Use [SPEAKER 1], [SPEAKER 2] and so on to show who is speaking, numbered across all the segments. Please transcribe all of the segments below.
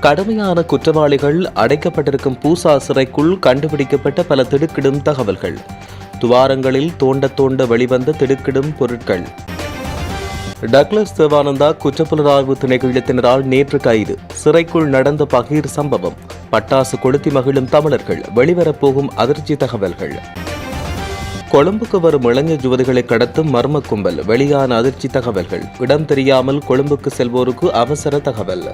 [SPEAKER 1] கடுமையான குற்றவாளிகள் அடைக்கப்பட்டிருக்கும் பூசா சிறைக்குள் கண்டுபிடிக்கப்பட்ட பல திடுக்கிடும் தகவல்கள். துவாரங்களில் தோண்ட தோண்ட வெளிவந்த திடுக்கிடும் பொருட்கள். டக்ளஸ் தேவானந்தா குற்றப்புலனாய்வு திணைக்களத்தினரால் நேற்று கைது. சிறைக்குள் நடந்த பகீர் சம்பவம். பட்டாசு கொளுத்தி மகிழும் தமிழர்கள். வெளிவரப்போகும் அதிர்ச்சி தகவல்கள். கொழும்புக்கு வரும் இளைஞர் யுவதிகளை கடத்தும் மர்ம கும்பல். வெளியான அதிர்ச்சி தகவல்கள். இடம் தெரியாமல் கொழும்புக்கு செல்வோருக்கு அவசர தகவல்.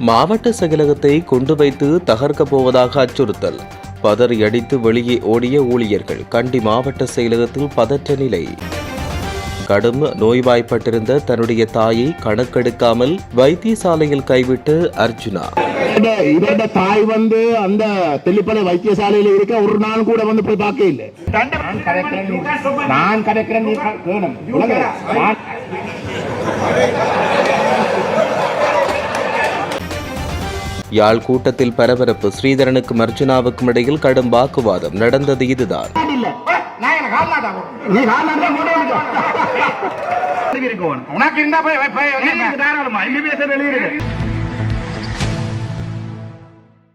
[SPEAKER 1] மாவட்ட செயலகத்தை கொண்டு வைத்து தகர்க்கப் போவதாக அச்சுறுத்தல். பதறி அடித்து வெளியே ஓடிய ஊழியர்கள் கண்டி மாவட்ட செயலகத்தில் பதற்ற நிலை. கடும் நோய்வாய்ப்பட்டிருந்த தன்னுடைய தாயை கணக்கெடுக்காமல் வைத்தியசாலையில் கைவிட்டு அர்ஜுனா.
[SPEAKER 2] இவரோட- தாய் வந்து அந்த தெல்லிப்பளை வைத்தியசாலையில இருக்க ஒரு நாள் கூட வந்து போய் பார்க்க இல்லை. நான் கதைக்கிறேன் நீ- நான் கதைக்கிறேன் நீ க-
[SPEAKER 1] யாழ் கூட்டத்தில் பரபரப்பு. ஸ்ரீதரனுக்கும் அர்ஜுனாவுக்கும் இடையில் கடும் வாக்குவாதம். நடந்தது இதுதான்.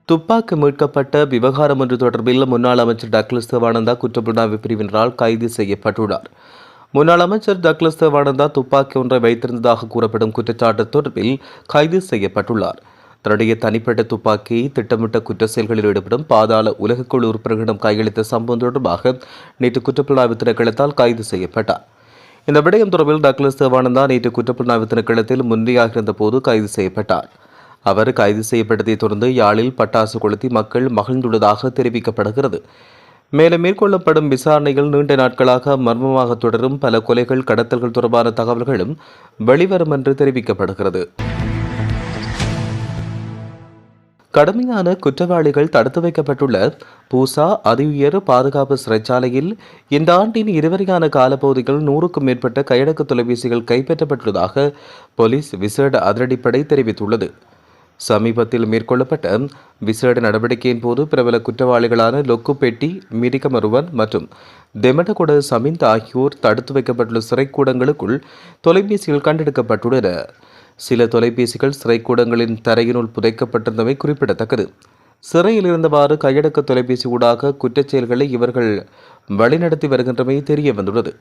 [SPEAKER 1] துப்பாக்கி மீட்கப்பட்ட விவகாரம் ஒன்று தொடர்பில் முன்னாள் அமைச்சர் டக்ளஸ் தேவானந்தா குற்றப்புலனாய்வு பிரிவினரால் கைது செய்யப்பட்டுள்ளார். முன்னாள் அமைச்சர் டக்ளஸ் தேவானந்தா துப்பாக்கி ஒன்றை வைத்திருந்ததாக கூறப்படும் குற்றச்சாட்டு தொடர்பில் கைது செய்யப்பட்டுள்ளார். தன்னுடைய தனிப்பட்ட துப்பாக்கியை திட்டமிட்ட குற்ற செயல்களில் ஈடுபடும் பாதாள உலகக்குழு உறுப்பினர்களிடம் கையளித்த சம்பவம் தொடர்பாக நேற்று குற்றப்புலனாய்வு திணைக்களத்தால் கைது செய்யப்பட்டார். இந்த விடயம் தொடர்பில் டக்ளஸ் தேவானந்தா நேற்று குற்றப்புலனாய்வு திணைக்களத்தில் முன்னியாக இருந்தபோது கைது செய்யப்பட்டார். அவர் கைது செய்யப்பட்டதைத் தொடர்ந்து யாழில் பட்டாசு கொளுத்தி மக்கள் மகிழ்ந்துள்ளதாக தெரிவிக்கப்படுகிறது. மேலும் மேற்கொள்ளப்படும் விசாரணைகள் நீண்ட நாட்களாக மர்மமாக தொடரும். பல கொலைகள் கடத்தல்கள் தொடர்பான தகவல்களும் வெளிவரும் என்று தெரிவிக்கப்படுகிறது. கடுமையான குற்றவாளிகள் தடுத்து வைக்கப்பட்டுள்ள பூசா அதிஉயர் பாதுகாப்பு சிறைச்சாலையில் இந்த ஆண்டின் இருவரையான காலப்பகுதியில் நூறுக்கும் மேற்பட்ட கையடக்கு தொலைபேசிகள் கைப்பற்றப்பட்டுள்ளதாக போலீஸ் விசேட அதிரடிப்படை தெரிவித்துள்ளது. சமீபத்தில் மேற்கொள்ளப்பட்ட விசேட நடவடிக்கையின் போது பிரபல குற்றவாளிகளான லொக்குப்பெட்டி மிரிகமருவன் மற்றும் தெமடகொட சமிந்த் ஆகியோர் தடுத்து வைக்கப்பட்டுள்ள சிறைக்கூடங்களுக்குள் தொலைபேசிகள் கண்டெடுக்கப்பட்டுள்ளன. சில தொலைபேசிகள் சிறைக்கூடங்களின் தரையினுள் புதைக்கப்பட்டிருந்தமை குறிப்பிடத்தக்கது. சிறையில் இருந்தவாறு கையடக்க தொலைபேசி ஊடாக குற்றச் செயல்களை இவர்கள் வழிநடத்தி வருகின்றமை தெரிய வந்துள்ளது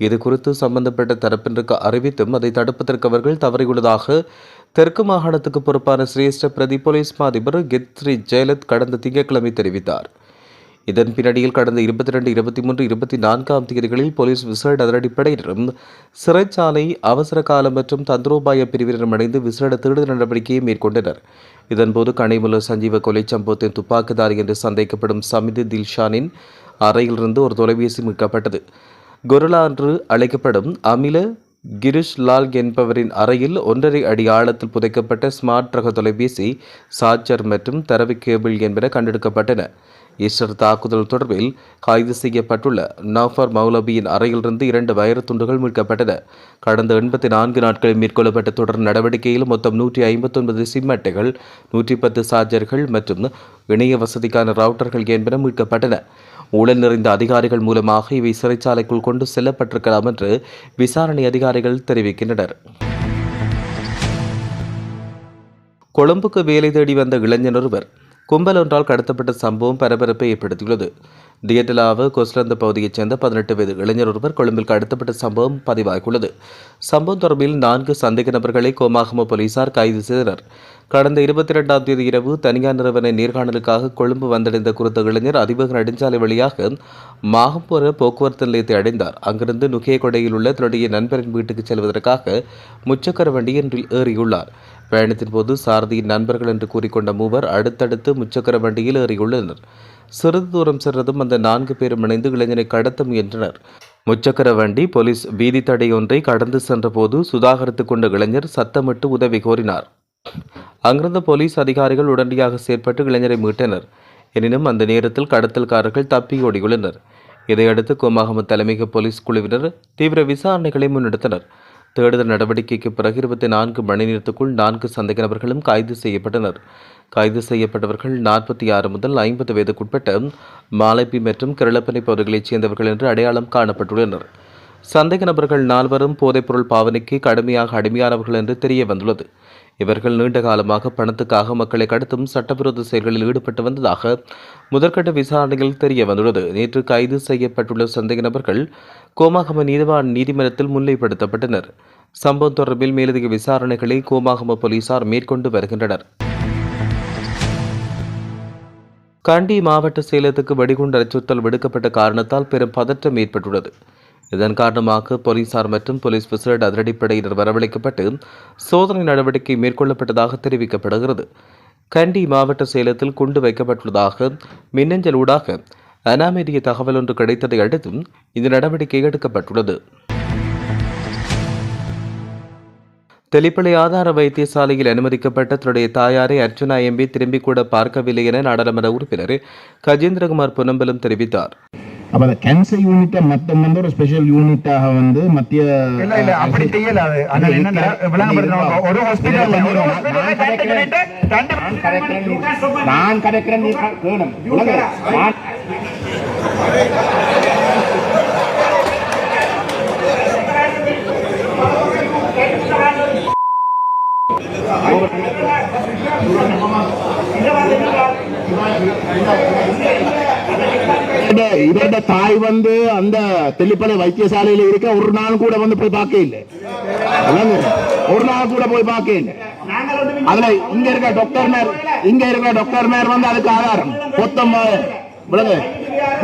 [SPEAKER 1] இது குறித்து சம்பந்தப்பட்ட தரப்பினருக்கு அறிவித்தும் அதை தடுப்பதற்கு அவர்கள் தவறியுள்ளதாக தெற்கு மாகாணத்துக்கு பொறுப்பான சிரேஷ்ட பிரதி போலீஸ் மாதிபர் கெத்ரி ஜெயலத் கடந்த திங்கட்கிழமை தெரிவித்தார். இதன் பின்னணியில் கடந்த இருபத்தி ரெண்டு இருபத்தி மூன்று இருபத்தி நான்காம் தேதிகளில் போலீஸ் விசேட அதிரடிப்படையினரும் சிறைச்சாலை அவசர காலம் மற்றும் தந்திரோபாய பிரிவினரும் இணைந்து விசேட தேடுதல் நடவடிக்கையை மேற்கொண்டனர். இதன்போது கனிமுல்ல சஞ்சீவ கொலை சம்பவத்தின் துப்பாக்குதாரி என்று சந்தேகிக்கப்படும் சமிதி தில்ஷானின் அறையிலிருந்து ஒரு தொலைபேசி மீட்கப்பட்டது. கொரில்லா என்று அழைக்கப்படும் அமில கிரிஷ் லால் என்பவரின் அறையில் ஒன்றரை அடி ஆழத்தில் புதைக்கப்பட்ட ஸ்மார்ட் ரக தொலைபேசி சார்ஜர் மற்றும் தரவு கேபிள் என்பன கண்டெடுக்கப்பட்டன. ஈஸ்டர் தாக்குதல் தொடர்பில் கைது செய்யப்பட்டுள்ள நஃபர் மௌலபியின் அறையிலிருந்து இரண்டு வயர் துண்டுகள் மீட்கப்பட்டன. கடந்த எண்பத்தி நான்கு நாட்களில் மேற்கொள்ளப்பட்ட தொடர் நடவடிக்கையில் மொத்தம் நூற்றி ஐம்பத்தொன்பது சிம் அட்டைகள் நூற்றி பத்து சார்ஜர்கள் மற்றும் இணைய வசதிக்கான ரவுட்டர்கள் என்பன மீட்கப்பட்டன. ஊழல் நிறைந்த அதிகாரிகள் மூலமாக இவை சிறைச்சாலைக்குள் கொண்டு செல்லப்பட்டிருக்கலாம் என்று விசாரணை அதிகாரிகள் தெரிவிக்கின்றனர். கொழும்புக்கு வேலை தேடி வந்த இளைஞர் ஒருவர் கும்பல் ஒன்றால் கடத்தப்பட்ட சம்பவம் பரபரப்பை ஏற்படுத்தியுள்ளது. தியட்டலாவ கொஸ்லந்த பகுதியைச் சேர்ந்த பதினெட்டு வயது இளைஞர் ஒருவர் கொழும்பில் கடத்தப்பட்ட சம்பவம் பதிவாகியுள்ளது. சம்பவம் தொடர்பில் நான்கு சந்தேக நபர்களை கோமாகம போலீசார் கைது செய்தனர். கடந்த இருபத்தி இரண்டாம் தேதி இரவு தனியார் நிறுவன நேர்காணலுக்காக கொழும்பு வந்தடைந்த குறித்த இளைஞர் அதிவேக நெடுஞ்சாலை வழியாக மாகம்போர போக்குவரத்து நிலையத்தை அடைந்தார். அங்கிருந்து நுகேகொடையில் உள்ள தன்னுடைய நண்பரின் வீட்டுக்கு செல்வதற்காக முச்சக்கர வண்டி வண்டியில் ஏறியுள்ளார். பயணத்தின் போது சாரதியின் நண்பர்கள் என்று கூறிக்கொண்ட மூவர் அடுத்தடுத்து முச்சக்கர வண்டியில் ஏறியுள்ளனர். சிறிது தூரம் சென்றதும் அந்த நான்கு பேரும் இணைந்து இளைஞனை கடத்த முயன்றனர். முச்சக்கர வண்டி போலீஸ் வீதி தடை ஒன்றை கடந்து சென்றபோது சுதாகரித்துக் கொண்ட இளைஞர் சத்தமிட்டு உதவி கோரினார். அங்கிருந்த போலீஸ் அதிகாரிகள் உடனடியாக செயற்பட்டு இளைஞரை மீட்டனர். எனினும் அந்த நேரத்தில் கடத்தல்காரர்கள் தப்பி ஓடியுள்ளனர். இதையடுத்து கோமாகம தலைமையக போலீஸ் குழுவினர் தீவிர விசாரணைகளை முன்னெடுத்தனர். தேடுதல் நடவடிக்கைக்கு பிறகு இருபத்தி நான்கு மணி நேரத்துக்குள் நான்கு சந்தேக நபர்களும் கைது செய்யப்பட்டனர். கைது செய்யப்பட்டவர்கள் நாற்பத்தி ஆறு முதல் ஐம்பது வயதுக்குட்பட்ட மாலைப்பி மற்றும் கிரளப்பனை பகுதிகளைச் சேர்ந்தவர்கள் என்று அடையாளம் காணப்பட்டுள்ளனர். சந்தேக நபர்கள் நால்வரும் போதைப்பொருள் பாவனைக்கு கடுமையாக அடிமையானவர்கள் என்று தெரிய வந்துள்ளது இவர்கள் நீண்ட காலமாக பணத்துக்காக மக்களை கடத்தும் சட்டவிரோத செயல்களில் ஈடுபட்டு வந்ததாக முதற்கட்ட விசாரணையில் தெரிய வந்துள்ளது. நேற்று கைது செய்யப்பட்டுள்ள சந்தேக நபர்கள் கோமாகம நீதிவான் நீதிமன்றத்தில் முன்னிலைப்படுத்தப்பட்டனர். சம்பவம் தொடர்பில் மேலதிக விசாரணைகளை கோமாகம போலீசார் மேற்கொண்டு வருகின்றனர். கண்டி மாவட்ட சேலத்துக்கு வெடிகுண்டு அச்சுறுத்தல் விடுக்கப்பட்ட காரணத்தால் பெரும் பதற்றம் ஏற்பட்டுள்ளது. இதன் காரணமாக போலீசார் மற்றும் போலீஸ் விசேட அதிரடிப்படையினர் வரவழைக்கப்பட்டு சோதனை நடவடிக்கை மேற்கொள்ளப்பட்டதாக தெரிவிக்கப்படுகிறது. கண்டி மாவட்ட சேலத்தில் குண்டு வைக்கப்பட்டுள்ளதாக மின்னஞ்சல் ஊடாக அனாமேரிய தகவல் ஒன்று கிடைத்ததை அடுத்து இந்த நடவடிக்கை எடுக்கப்பட்டுள்ளது. தெளிப்பளை ஆதார வைத்தியசாலையில் அனுமதிக்கப்பட்ட தன்னுடைய தாயாரை அர்ச்சனா எம்பி திரும்பிக் கூட பார்க்கவில்லை என நாடாளுமன்ற உறுப்பினர் கஜேந்திரகுமார் பொன்னம்பலம் தெரிவித்தார்.
[SPEAKER 2] அப்ப அந்த கேன்சர் யூனிட்டை மொத்தம் வந்து ஒரு ஸ்பெஷல் யூனிட்டாக வந்து மத்திய
[SPEAKER 3] இல்ல இல்ல அப்படி செய்யல அது. என்ன விளங்கப்படுத்தணும் ஒரு ஹாஸ்பிடல் ஒரு
[SPEAKER 2] நான் கதைக்கிறேன் நீ- நான் கதைக்கிறேன் நீ கேளும் இவருடைய தாய் வந்து அந்த தெல்லிப்பளை வைத்தியசாலையில இருக்க ஒரு நாள் கூட வந்து போய் பார்க்க இல்லை? ஒரு நாள் கூட போய் பார்க்க இல்லை. அதுல இங்க இருக்க டாக்டர் மேர் இங்க இருக்க டாக்டர் மேர் வந்து அதுக்கு ஆதாரம். மொத்தம்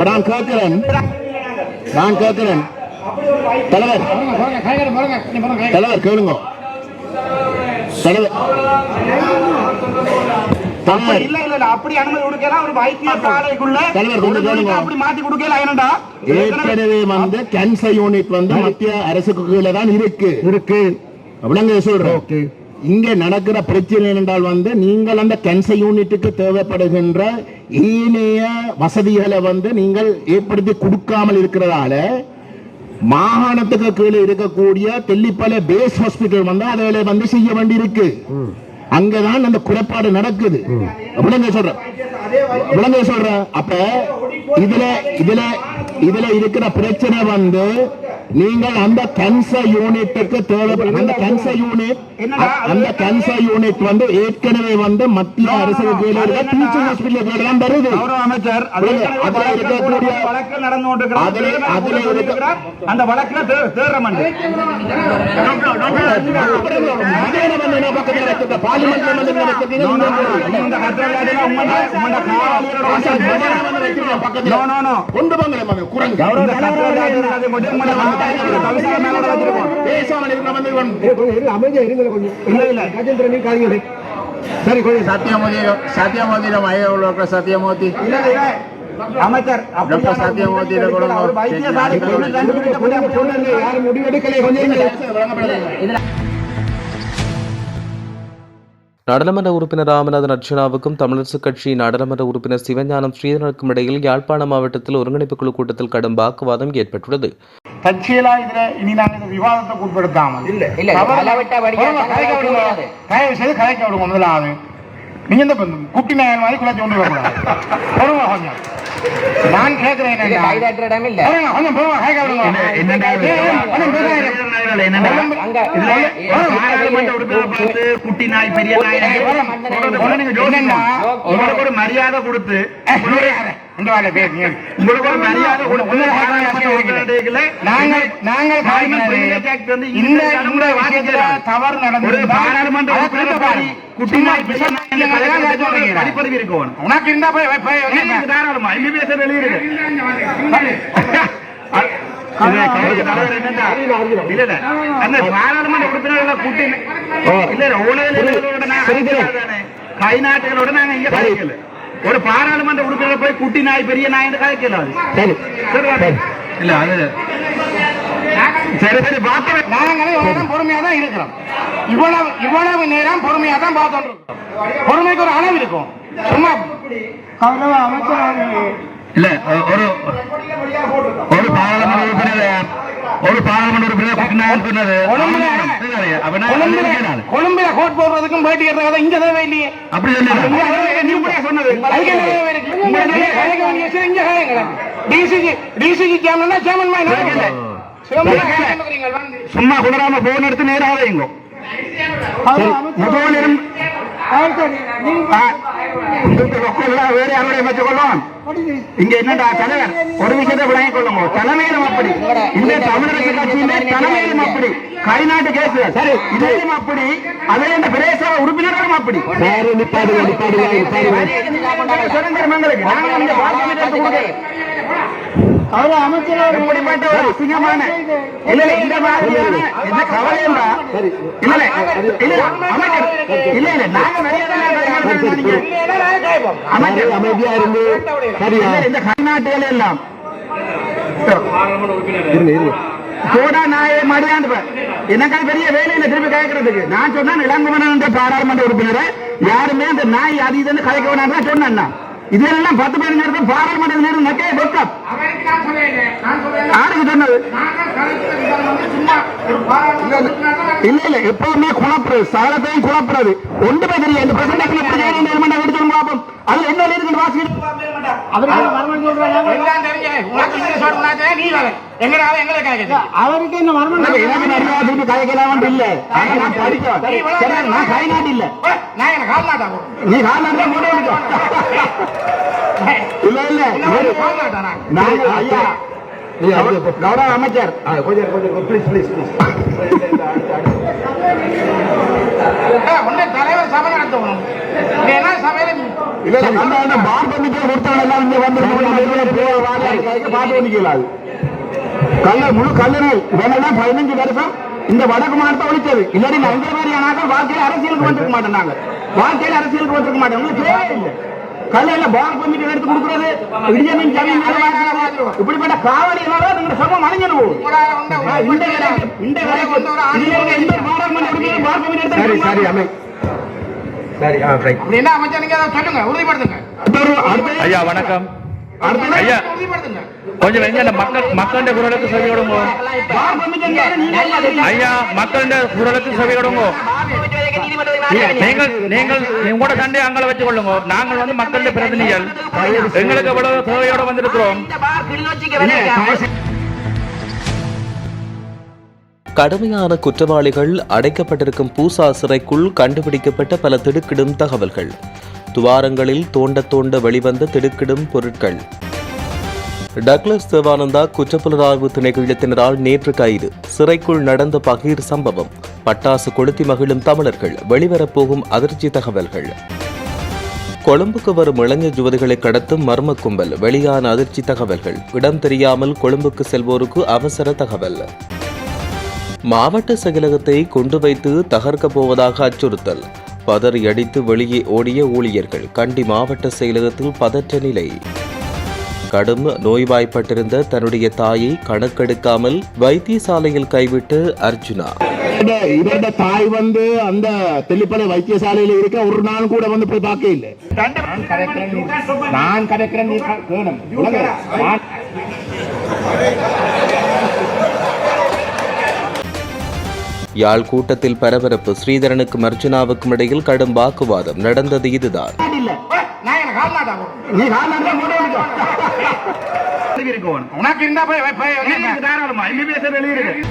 [SPEAKER 2] நான் கேட்கிறேன். நான் கேட்கிறேன். தலைவர். தலைவர் கேளுங்க. தலைவர் தலைவர்
[SPEAKER 3] இல்ல இல்ல இல்ல அப்படி அனுமதி கொடுக்கலாம் ஒரு வைத்தியசாலைக்குள்ள
[SPEAKER 2] தலைவர், கொஞ்சம்
[SPEAKER 3] ஒரு
[SPEAKER 2] கேளுங்க.
[SPEAKER 3] அப்படி மாத்தி கொடுக்கல ஏனண்டா?
[SPEAKER 2] ஏற்கனவே வந்து கேன்சர் யூனிட் வந்து மத்திய அரசுக்கு கீழே தான் இருக்கு. இருக்கு. சொல்றேன். இங்க நடக்கிற பிரச்சனை என்றால் வந்து நீங்கள் அந்த கேன்சர் யூனிட்டுக்கு தேவைப்படுகின்ற ஏனைய வசதிகளை வந்து நீங்கள் ஏற்படுத்தி கொடுக்காமல் இருக்கிறதால மாகாணத்துக்கு கீழே இருக்கக்கூடிய தெல்லிப்பளை பேஸ் ஹாஸ்பிட்டல் வந்து அதை வந்து செய்ய வேண்டியிருக்கு. அங்கதான் அந்த குறைபாடு நடக்குது. விளங்க சொல்றேன் விளங்க சொல்றேன் அப்ப இதுல இதுல இதுல இருக்கிற பிரச்சனை வந்து நீங்கள் அந்த கேன்சர் யூனிட்டுக்கு தேவை அந்த கேன்சர் யூனிட் அந்த கேன்சர் யூனிட் வந்து ஏற்கனவே வந்து மத்திய அரசு கீழே டீச்சிங் ஹாஸ்பிட்டல் கீழே தான் வருது
[SPEAKER 3] அமைச்சர்
[SPEAKER 2] அதுல
[SPEAKER 3] வழக்கு
[SPEAKER 2] இருக்கக்கூடிய-
[SPEAKER 3] வழக்கு நடந்து கொண்டிருக்கிறது.
[SPEAKER 2] அதுல- இருக்க-.
[SPEAKER 3] அந்த வழக்குல தே- தேர்ற மண்டு கொஞ்சம்
[SPEAKER 2] சரி கொஞ்சம் சத்தியமோதி சத்தியமோதியில மய உள்ள சத்தியமூர்த்தி
[SPEAKER 3] அமைச்சர்
[SPEAKER 2] டாக்டர் சத்யமூர்த்தி யாரும் முடிவெடுக்கலை கொஞ்சம்
[SPEAKER 1] நாடாளுமன்ற உறுப்பினர் ராமநாதன் அர்ச்சனாவுக்கும் தமிழரசுக் கட்சி நாடாளுமன்ற உறுப்பினர் சிவஞானம் ஸ்ரீதரனுக்கும் இடையில் யாழ்ப்பாண மாவட்டத்தில் ஒருங்கிணைப்பு குழு கூட்டத்தில் கடும் வாக்குவாதம் ஏற்பட்டுள்ளது.
[SPEAKER 3] தற்செயலா இதுல இனி நாங்க இந்த விவாதத்தை உட்படுத்தாமல் இல்ல
[SPEAKER 4] இல்ல.
[SPEAKER 3] தயவு செய்து கலைக்க விடுங்க முதலாவது. நீங்க இந்த குட்டி நாயல் மாதிரி குழந்தை கொண்டு வரக்கூடாது. பொறுங்க கொஞ்சம். நான் என்னன்னா,
[SPEAKER 4] கைதட்டுற இடம் இல்ல.
[SPEAKER 3] பேசாதீங்க.
[SPEAKER 4] அங்க
[SPEAKER 3] பாராளுமன்ற உறுப்பினர் பார்த்து குட்டி நாய் பெரிய நாய் மரியாதை கொடுத்து நாங்கள் தவறு நடந்தது பாராளுமன்ற படிப்பதவி உனக்கு இருந்தா தாராளமா? எம்பிபிஎஸ் வெளியிருக்கு கை நாட்டுகளோட நாங்க இங்க ஒரு பாராளுமன்ற உறுப்பினர் போய் குட்டி நாய் பெரிய நாய் கதைக்கல அது சரி. இல்ல அது சரி சரி பார்த்தோம் நாங்களே பொறுமையா தான் இருக்கிறோம். இவ்வளவு இவ்வளவு நேரம் பொறுமையா தான் பார்த்தோம் பொறுமைக்கு ஒரு அளவு இருக்கும். சும்மா கௌரவ அமைச்சர்
[SPEAKER 2] இல்ல ஒரு ஒரு பாராளுமன்ற உறுப்பினர் ஒரு பாராளுமன்ற உறுப்பினர்
[SPEAKER 3] கொழும்புல கொழும்புல கொழும்புல கோட் போடுறதுக்கும் பேட்டி எடுறதும் இங்க தேவை இல்லையே.
[SPEAKER 2] அப்படி சொல்லி
[SPEAKER 3] சொன்னது. அதுக்கு என்ன தேவை இருக்கு? இங்க நீங்க கலைக்க வேண்டிய விஷயம் இங்க கலைங்களேன். DCG DCG chairman னா chairman மாதிரி நடக்கல. சும்மா
[SPEAKER 2] குளராம போன் எடுத்து நேராக
[SPEAKER 3] சரி, முகவன் வேற யாரோட அமைச்சுக்கொள்ளும் இங்க என்னடா தலைவர்? ஒரு விஷயத்தை விளங்கிக் கொள்ளுங்க தலைமையிலும் அப்படி. இந்த தமிழரசு கட்சியிலே தலைமையிலும் அப்படி. கைநாட்டு கேஸ். சரி இதையும் அப்படி. அதே இந்த பிரதேச உறுப்பினர்களும் அப்படி. சுதந்திரம் எங்களுக்கு. நாங்கள் இந்த ஒரு இல்ல இந்த மாதிரியான என்ன கவலை இல்ல இல்ல இல்ல இல்ல, அமைச்சர் இல்ல இல்ல நாங்க
[SPEAKER 2] அமைதியா இருந்து சரியா
[SPEAKER 3] இல்ல, இந்த கர்நாட்டுகள் எல்லாம் சோடா நாயே மடியாண்டு. எனக்கு பெரிய வேலையில திருப்பி கேட்கறதுக்கு நான் சொன்னேன் இளங்குமணன் என்ற பாராளுமன்ற உறுப்பினரை யாருமே அந்த நாய் அது இதுன்னு கலைக்க வேணாம் சொன்னேன் நான். இதெல்லாம் பத்து பதினஞ்சு நேரத்தில் பாராளுமன்ற நேரம் நக்கே வெக்கம் யாருக்கு சொன்னது? இல்ல இல்ல. எப்பவுமே குழப்புறது சகலத்தையும் குழப்புறது. ஒன்றுமே தெரியும் இந்த பிரசன்டேஷன் எப்படி செய்யணும்? எடுத்து வந்து அதுல என்ன இருக்கு வாசிக்கிட்டு
[SPEAKER 5] அவருக்கு என்ன மர்மம்
[SPEAKER 3] கதைக்கலாம் இல்ல நான் நான் கைநாட்டு இல்ல நீ கால்நாட்டு இல்ல இல்ல. நாங்க ஐயா கௌரவ அமைச்சர். கொஞ்சம் கொஞ்சம் ப்ளீஸ் ப்ளீஸ் ப்ளீஸ்
[SPEAKER 5] தலைவர் சபை நடத்தணும்.
[SPEAKER 3] இல்ல இல்ல நம்ம அந்த பார் கமிட்டியை கொடுத்தவங்க இங்க வந்து பார்த்து நிக்கலாது கல்ல முழு கல்லணை இவங்கெல்லாம் பதினஞ்சு வருஷம் இந்த வடக்கு மாநிலத்தை ஒழிச்சது. இல்லாட்டி நான் இந்த மாதிரியான வாழ்க்கையில அரசியலுக்கு வந்திருக்க மாட்டோம் நாங்க. வாழ்க்கையில அரசியலுக்கு வந்திருக்க மாட்டேன் உங்களுக்கு தேவையே இல்லை கல்லையில பார் கமிட்டி எடுத்து கொடுக்கறது. இடியமின் ஜமீன் இப்படிப்பட்ட காவலியினால நீங்க சமம் ஆ, இந்த இந்த சரி சரி அமை. சரி ஆ ரைட்
[SPEAKER 5] என்ன அமைச்சர் நீங்க அதை சொல்லுங்க உறுதிப்படுத்துங்க.
[SPEAKER 3] அடுத்த.
[SPEAKER 6] ஐயா வணக்கம்.
[SPEAKER 3] அடுத்த
[SPEAKER 6] ஐயா.
[SPEAKER 5] உறுதிப்படுத்துங்க.
[SPEAKER 6] கொஞ்சம் மக்கள் மக்களுடைய குரலுக்கு செவி கொடுங்க ஐயா மக்களுடைய குரலுக்கு செவி கொடுங்க நீங்கள் நீங்கள் உங்களோட சண்டை அங்களை வச்சு கொள்ளுங்க நாங்கள் வந்து மக்களுடைய பிரதிநிதிகள். எங்களுக்கு எவ்வளவு தேவையோட வந்திருக்கிறோம்.
[SPEAKER 1] கடுமையான குற்றவாளிகள் அடைக்கப்பட்டிருக்கும் பூசா சிறைக்குள் கண்டுபிடிக்கப்பட்ட பல திடுக்கிடும் தகவல்கள். துவாரங்களில் தோண்ட தோண்ட வெளிவந்த திடுக்கிடும் பொருட்கள். டக்ளஸ் தேவானந்தா குற்றப்புலனாய்வு திணைக்களத்தினரால் நேற்று கைது. சிறைக்குள் நடந்த பகீர் சம்பவம். பட்டாசு கொளுத்தி மகிழும் தமிழர்கள். வெளிவரப்போகும் அதிர்ச்சி தகவல்கள். கொழும்புக்கு வரும் இளைஞர் யுவதிகளை கடத்தும் மர்ம கும்பல். வெளியான அதிர்ச்சி தகவல்கள். இடம் தெரியாமல் கொழும்புக்கு செல்வோருக்கு அவசர தகவல். மாவட்ட செயலகத்தை கொண்டு வைத்து தகர்க்கப் போவதாக அச்சுறுத்தல். பதறி அடித்து வெளியே ஓடிய ஊழியர்கள். கண்டி மாவட்ட செயலகத்தில் பதற்ற நிலை. கடும் நோய்வாய்ப்பட்டிருந்த தன்னுடைய தாயை கணக்கெடுக்காமல் வைத்தியசாலையில் கைவிட்டு அர்ஜுனா.
[SPEAKER 2] தாய் வந்து அந்த தெல்லிப்பளை வைத்தியசாலையில இருக்க ஒரு நாள் கூட வந்து போய் பார்க்க இல்லை.
[SPEAKER 3] நான் கதைக்கிறேன் நீ வேணும் நான்
[SPEAKER 1] யாழ் கூட்டத்தில் பரபரப்பு ஸ்ரீதரனுக்கும் அர்ஜுனாவுக்கும் இடையில் கடும் வாக்குவாதம் நடந்தது இதுதான்.
[SPEAKER 5] கால்நாட்டாகும்
[SPEAKER 3] நீ கால்நாட்டுல மூட வேண்டியது.
[SPEAKER 5] உனக்கு இருந்தா போய்
[SPEAKER 3] தாராளமா? எம்பிபிஎஸ் எழுதியிருக்கு.